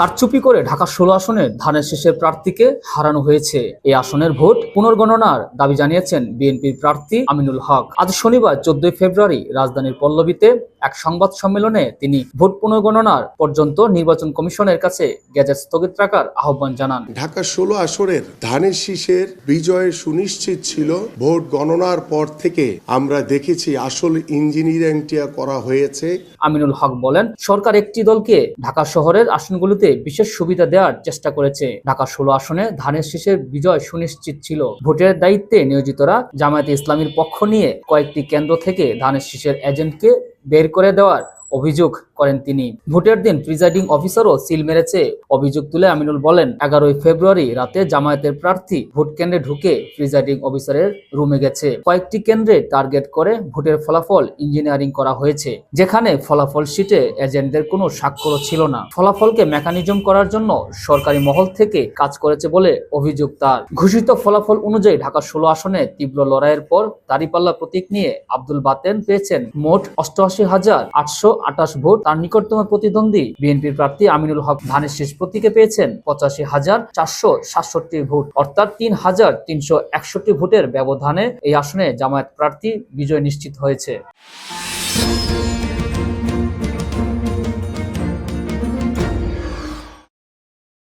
কারচুপি করে ঢাকা ষোলো আসনের ধানের শেষের প্রার্থীকে হারানো হয়েছে। এই আসনের ভোট পুনর্গণনার দাবি জানিয়েছেন বিএনপির প্রার্থী আমিনুল হক। আজ শনিবার চোদ্দই ফেব্রুয়ারি রাজধানীর পল্লবীতে এক সংবাদ সম্মেলনে তিনি ভোট পুনর্গণনার পর্যন্ত নির্বাচন কমিশনের কাছে গেজেট স্থগিত রাখার আহ্বান জানান। ঢাকা ষোলো আসরের ধানের শীষের বিজয় সুনিশ্চিত ছিল। ভোট গণনার পর থেকে আমরা দেখেছি আসল ইঞ্জিনিয়ারিংটা করা হয়েছে। আমিনুল হক বলেন সরকার একটি দলকে ঢাকা শহরের আসনগুলিতে বিশেষ সুবিধা দেওয়ার চেষ্টা করেছে। ঢাকা ষোলো আসনে ধানের শীষের বিজয় সুনিশ্চিত ছিল। ভোটের দায়িত্বে নিয়োজিতরা জামায়াতে ইসলামীর পক্ষ নিয়ে কয়েকটি কেন্দ্র থেকে ধানের শীষের এজেন্টকে বের করে দেওয়ার। অভিযোগ করেন তিনি। ভোটের দিন প্রিজাইডিং অফিসারও সিল মেরেছে। অভিযোগ তুলে আমিনুল বলেন, এগারোই ফেব্রুয়ারি রাতে জামায়াতের প্রার্থী ভোট কেন্দ্রে ঢুকে প্রিজাইডিং অফিসারের রুমে গেছে। কয়েকটি কেন্দ্রে টার্গেট করে ভোটের ফলাফল ইঞ্জিনিয়ারিং করা হয়েছে। যেখানে ফলাফল শিটে এজেন্টদের কোনো স্বাক্ষরও ছিল না। ফলাফলকে মেকানিজম করার জন্য সরকারি মহল থেকে কাজ করেছে বলে অভিযোগ তার। ঘোষিত ফলাফল অনুযায়ী ঢাকা ষোলো আসনে তীব্র লড়াইয়ের পর দাঁড়িপাল্লা প্রতীক নিয়ে আব্দুল বাতেন পেয়েছেন মোট অষ্টআশি হাজার আটশো আঠাশ ভোট তার নিকটতম প্রতিদ্বন্দ্বী বিএনপির প্রার্থী আমিনুল হক ধানের শেষ প্রতীকে পেয়েছেন পঁচাশি হাজার চারশো সাতষট্টি ভোট, অর্থাৎ তিন হাজার তিনশো একষট্টি ভোটের ব্যবধানে এই আসনে জামায়াত প্রার্থী বিজয় নিশ্চিত হয়েছে।